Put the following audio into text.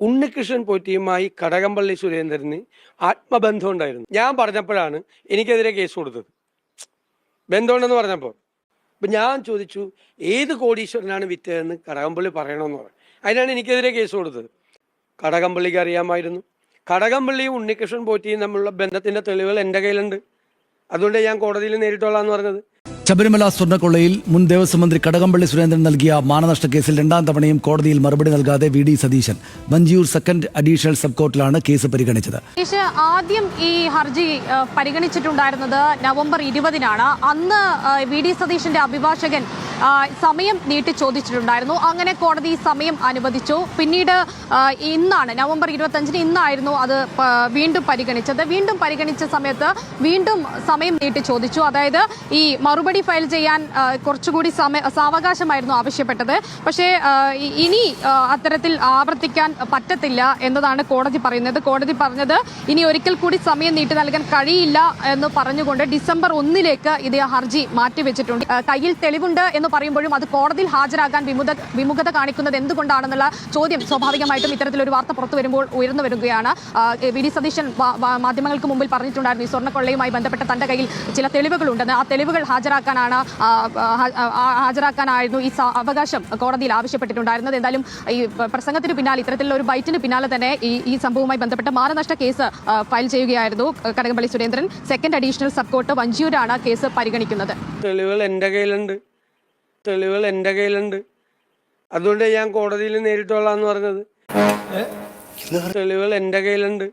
ഉണ്ണികൃഷ്ണൻ പോറ്റിയുമായി കടകംപള്ളി സുരേന്ദ്രന് ആത്മബന്ധം ഉണ്ടായിരുന്നു. ഞാൻ പറഞ്ഞപ്പോഴാണ് എനിക്കെതിരെ കേസ് കൊടുത്തത്. ബന്ധമുണ്ടെന്ന് പറഞ്ഞപ്പോൾ അപ്പം ഞാൻ ചോദിച്ചു ഏത് കോടീശ്വരനാണ് വിറ്റതെന്ന് കടകംപള്ളി പറയണമെന്ന് പറഞ്ഞു. അതിനാണ് എനിക്കെതിരെ കേസ് കൊടുത്തത്. കടകംപള്ളിക്ക് അറിയാമായിരുന്നു. കടകംപള്ളിയും ഉണ്ണികൃഷ്ണൻ പോറ്റിയും തമ്മിലുള്ള ബന്ധത്തിന്റെ തെളിവുകൾ എന്റെ കയ്യിലുണ്ട്. അതുകൊണ്ട് ഞാൻ കോടതിയിൽ നേരിട്ടോളാം എന്ന് പറഞ്ഞത്. ശബരിമല സ്വർണക്കൊള്ളയിൽ മുൻ ദേവസ്വം മന്ത്രി കടകംപള്ളി സുരേന്ദ്രൻ നൽകിയ മാനനഷ്ട കേസിൽ രണ്ടാം തവണയും കോടതിയിൽ മറുപടി നൽകാതെ V D Satheesan Manjoor second additional sub കോർട്ടിലാണ് case പരിഗണിച്ചത്. ആദ്യം ഈ ഹർജി പരിഗണിച്ചിട്ടുണ്ടായിരുന്നത് നവംബർ ഇരുപതിനാണ്. അന്ന് വി ഡി സതീശന്റെ അഭിഭാഷകൻ സമയം നീട്ടി ചോദിച്ചിട്ടുണ്ടായിരുന്നു. അങ്ങനെ കോടതി സമയം അനുവദിച്ചു. പിന്നീട് ഇന്നാണ് നവംബർ ഇരുപത്തഞ്ചിന് ഇന്നായിരുന്നു അത് വീണ്ടും പരിഗണിച്ചത്. വീണ്ടും പരിഗണിച്ച സമയത്ത് വീണ്ടും സമയം നീട്ടി ചോദിച്ചു. അതായത് ഈ മറുപടി ഫയൽ ചെയ്യാൻ കുറച്ചുകൂടി സമയ സാവകാശമായിരുന്നു ആവശ്യപ്പെട്ടത്. പക്ഷേ ഇനി അത്തരത്തിൽ ആവർത്തിക്കാൻ പറ്റത്തില്ല എന്നതാണ് കോടതി പറയുന്നത്. കോടതി പറഞ്ഞത് ഇനി ഒരിക്കൽ കൂടി സമയം നീട്ടി നൽകാൻ കഴിയില്ല എന്ന് പറഞ്ഞുകൊണ്ട് ഡിസംബർ ഒന്നിലേക്ക് ഇത് ഹർജി മാറ്റിവെച്ചിട്ടുണ്ട്. കയ്യിൽ തെളിവുണ്ട് എന്ന് പറയുമ്പോഴും അത് കോടതിയിൽ ഹാജരാകാൻ വിമുഖ വിമുഖത കാണിക്കുന്നത് എന്തുകൊണ്ടാണെന്നുള്ള ചോദ്യം സ്വാഭാവികമായിട്ടും ഇത്തരത്തിലൊരു വാർത്ത പുറത്തു വരുമ്പോൾ ഉയർന്നു വരികയാണ്. വി. സതീശൻ മാധ്യമങ്ങൾക്ക് മുമ്പിൽ പറഞ്ഞിട്ടുണ്ടായിരുന്നു ഈ സ്വർണക്കൊള്ളയുമായി ബന്ധപ്പെട്ട തന്റെ കയ്യിൽ ചില തെളിവുകളുണ്ടെന്ന്. ആ തെളിവുകൾ ഹാജരാക്കാനാണ് ഹാജരാക്കാനായിരുന്നു ഈ അവകാശം കോടതിയിൽ ആവശ്യപ്പെട്ടിട്ടുണ്ടായിരുന്നത്. എന്തായാലും ഈ പ്രസംഗത്തിന് പിന്നാലെ ഇത്തരത്തിലുള്ള ഒരു ബൈറ്റിന് പിന്നാലെ തന്നെ ഈ ഈ സംഭവവുമായി ബന്ധപ്പെട്ട മാനനഷ്ട കേസ് ഫയൽ ചെയ്യുകയായിരുന്നു Kadakampally Surendran. Second additional sub court വഞ്ചിയൂരാണ് case പരിഗണിക്കുന്നത്. തെളിവുകൾ എന്റെ കയ്യിലുണ്ട്. തെളിവുകൾ എന്റെ കയ്യിലുണ്ട്. അതുകൊണ്ട് ഞാൻ കോടതിയിൽ നേരിട്ടോളാന്ന് പറഞ്ഞത്. തെളിവുകൾ എന്റെ കയ്യിലുണ്ട്.